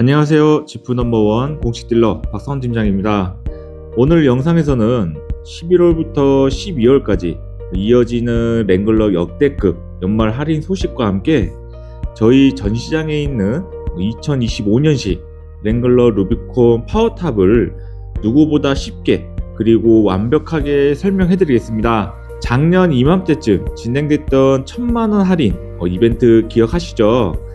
안녕하세요. 지프 넘버원 공식 딜러 박성원 팀장입니다. 오늘 영상에서는 11월부터 12월까지 이어지는 랭글러 역대급 연말 할인 소식과 함께 저희 전시장에 있는 2025년식 랭글러 루비콘 파워탑을 누구보다 쉽게 그리고 완벽하게 설명해 드리겠습니다. 작년 이맘때쯤 진행됐던 천만원 할인 어, 이벤트 기억하시죠?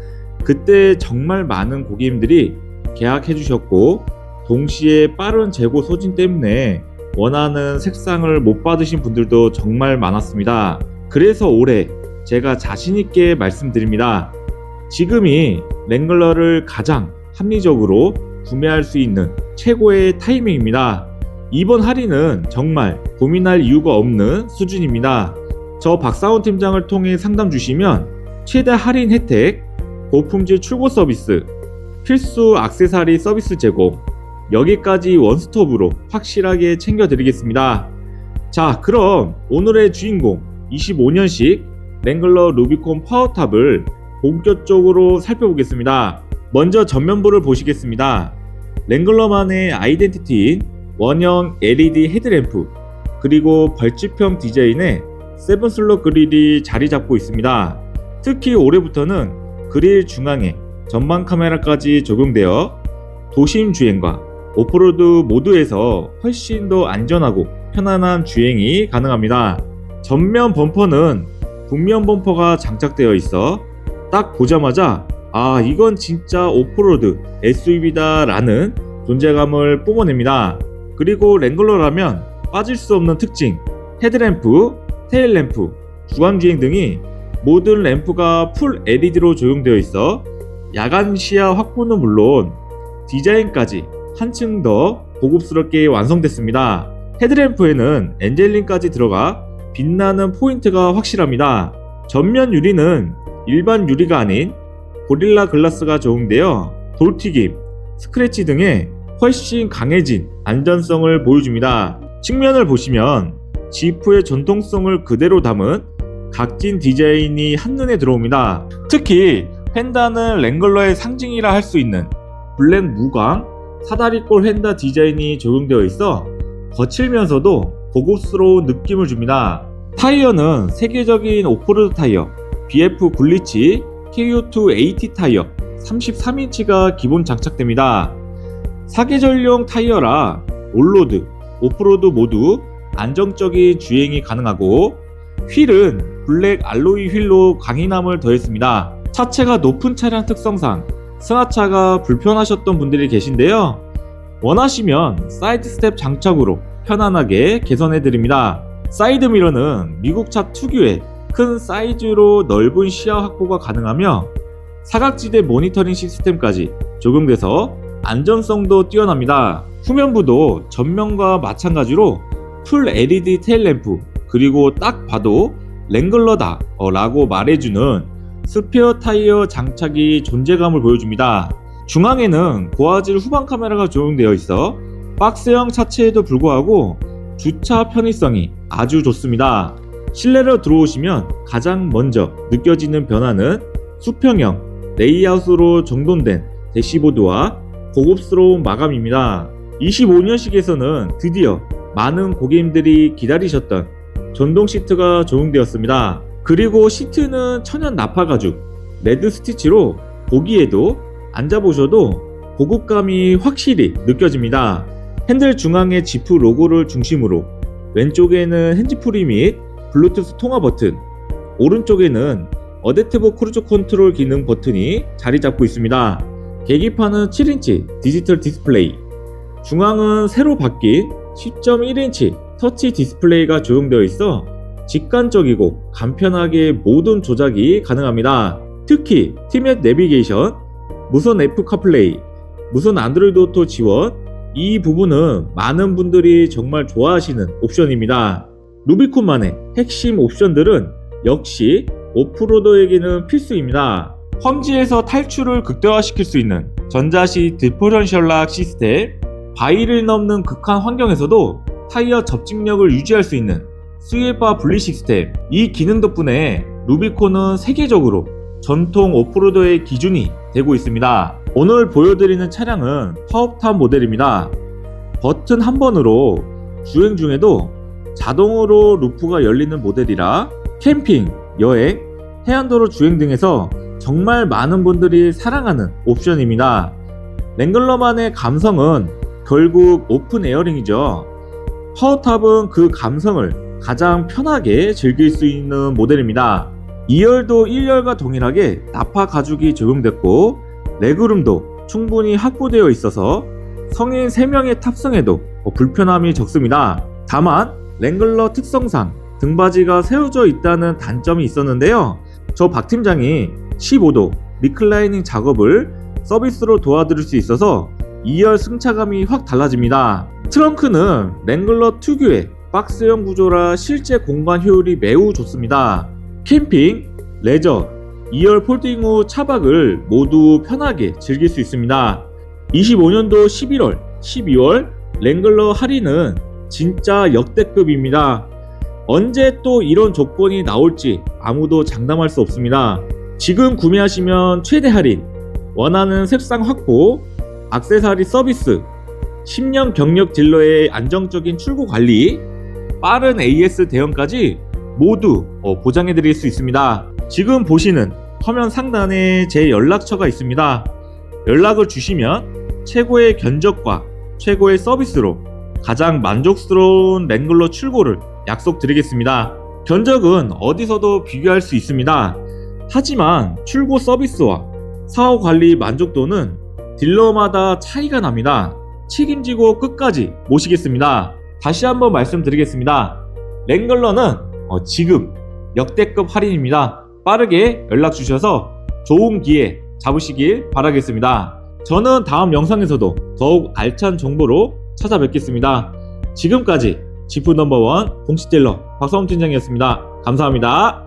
그때 정말 많은 고객님들이 계약해 주셨고 동시에 빠른 재고 소진 때문에 원하는 색상을 못 받으신 분들도 정말 많았습니다. 그래서 올해 제가 자신있게 말씀드립니다. 지금이 랭글러를 가장 합리적으로 구매할 수 있는 최고의 타이밍입니다. 이번 할인은 정말 고민할 이유가 없는 수준입니다. 저 박사원 팀장을 통해 상담 주시면 최대 할인 혜택, 고품질 출고 서비스, 필수 악세사리 서비스 제공, 여기까지 원스톱으로 확실하게 챙겨드리겠습니다. 자, 그럼 오늘의 주인공 25년식 랭글러 루비콘 파워탑을 본격적으로 살펴보겠습니다. 먼저 전면부를 보시겠습니다. 랭글러만의 아이덴티티인 원형 LED 헤드램프 그리고 벌집형 디자인의 세븐슬러 그릴이 자리 잡고 있습니다. 특히 올해부터는 그릴 중앙에 전방 카메라까지 적용되어 도심 주행과 오프로드 모드에서 훨씬 더 안전하고 편안한 주행이 가능합니다. 전면 범퍼는 북면 범퍼가 장착되어 있어 딱 보자마자 아 이건 진짜 오프로드 SUV다 라는 존재감을 뿜어냅니다. 그리고 랭글러라면 빠질 수 없는 특징 헤드램프, 테일램프, 주간주행 등이 모든 램프가 풀 LED로 적용되어 있어 야간 시야 확보는 물론 디자인까지 한층 더 고급스럽게 완성됐습니다. 헤드램프에는 엔젤링까지 들어가 빛나는 포인트가 확실합니다. 전면 유리는 일반 유리가 아닌 고릴라 글라스가 적용되어 돌튀김, 스크래치 등에 훨씬 강해진 안전성을 보여줍니다. 측면을 보시면 지프의 전통성을 그대로 담은 각진 디자인이 한눈에 들어옵니다. 특히 펜다는 랭글러의 상징이라 할 수 있는 블랙 무광 사다리꼴 펜다 디자인이 적용되어 있어 거칠면서도 고급스러운 느낌을 줍니다. 타이어는 세계적인 오프로드 타이어 BF 굴리치 KO2 AT 타이어 33인치가 기본 장착됩니다. 사계절용 타이어라 올로드, 오프로드 모두 안정적인 주행이 가능하고 휠은 블랙 알로이 휠로 강인함을 더했습니다. 차체가 높은 차량 특성상 승하차가 불편하셨던 분들이 계신데요. 원하시면 사이드 스텝 장착으로 편안하게 개선해 드립니다. 사이드 미러는 미국차 특유의 큰 사이즈로 넓은 시야 확보가 가능하며 사각지대 모니터링 시스템까지 적용돼서 안전성도 뛰어납니다. 후면부도 전면과 마찬가지로 풀 LED 테일램프 그리고 딱 봐도 랭글러다 어, 라고 말해주는 스페어 타이어 장착이 존재감을 보여줍니다. 중앙에는 고화질 후방 카메라가 적용되어 있어 박스형 차체에도 불구하고 주차 편의성이 아주 좋습니다. 실내로 들어오시면 가장 먼저 느껴지는 변화는 수평형 레이아웃으로 정돈된 대시보드와 고급스러운 마감입니다. 25년식에서는 드디어 많은 고객님들이 기다리셨던 전동 시트가 적용되었습니다. 그리고 시트는 천연 나파 가죽, 레드 스티치로 보기에도 앉아보셔도 고급감이 확실히 느껴집니다. 핸들 중앙에 지프 로고를 중심으로 왼쪽에는 핸즈프리 및 블루투스 통화 버튼, 오른쪽에는 어댑티브 크루즈 컨트롤 기능 버튼이 자리 잡고 있습니다. 계기판은 7인치 디지털 디스플레이, 중앙은 새로 바뀐 10.1인치 터치 디스플레이가 적용되어 있어 직관적이고 간편하게 모든 조작이 가능합니다. 특히 티맵 내비게이션, 무선 애플 카플레이, 무선 안드로이드 오토 지원 이 부분은 많은 분들이 정말 좋아하시는 옵션입니다. 루비콘만의 핵심 옵션들은 역시 오프로더에게는 필수입니다. 험지에서 탈출을 극대화시킬 수 있는 전자식 디퍼런셜 락 시스템, 바위를 넘는 극한 환경에서도 타이어 접직력을 유지할 수 있는 스웨바 분리 시스템 이 기능 덕분에 루비콘은 세계적으로 전통 오프로더의 기준이 되고 있습니다. 오늘 보여드리는 차량은 파업탑 모델입니다. 버튼 한 번으로 주행 중에도 자동으로 루프가 열리는 모델이라 캠핑, 여행, 해안도로 주행 등에서 정말 많은 분들이 사랑하는 옵션입니다. 랭글러만의 감성은 결국 오픈 에어링이죠. 파워탑은 그 감성을 가장 편하게 즐길 수 있는 모델입니다. 2열도 1열과 동일하게 나파 가죽이 적용됐고 레그룸도 충분히 확보되어 있어서 성인 3명의 탑승에도 뭐 불편함이 적습니다. 다만 랭글러 특성상 등받이가 세워져 있다는 단점이 있었는데요. 저 박 팀장이 15도 리클라이닝 작업을 서비스로 도와드릴 수 있어서 2열 승차감이 확 달라집니다. 트렁크는 랭글러 특유의 박스형 구조라 실제 공간 효율이 매우 좋습니다. 캠핑, 레저, 2열 폴딩 후 차박을 모두 편하게 즐길 수 있습니다. 25년도 11월, 12월 랭글러 할인은 진짜 역대급입니다. 언제 또 이런 조건이 나올지 아무도 장담할 수 없습니다. 지금 구매하시면 최대 할인, 원하는 색상 확보, 악세사리 서비스, 10년 경력 딜러의 안정적인 출고 관리, 빠른 AS 대응까지 모두 어, 보장해 드릴 수 있습니다. 지금 보시는 화면 상단에 제 연락처가 있습니다. 연락을 주시면 최고의 견적과 최고의 서비스로 가장 만족스러운 랭글러 출고를 약속드리겠습니다. 견적은 어디서도 비교할 수 있습니다. 하지만 출고 서비스와 사후 관리 만족도는 딜러마다 차이가 납니다. 책임지고 끝까지 모시겠습니다. 다시 한번 말씀드리겠습니다. 랭글러는 어, 지금 역대급 할인입니다. 빠르게 연락 주셔서 좋은 기회 잡으시길 바라겠습니다. 저는 다음 영상에서도 더욱 알찬 정보로 찾아뵙겠습니다. 지금까지 지프 넘버원 공식 딜러 박성훈 팀장이었습니다. 감사합니다.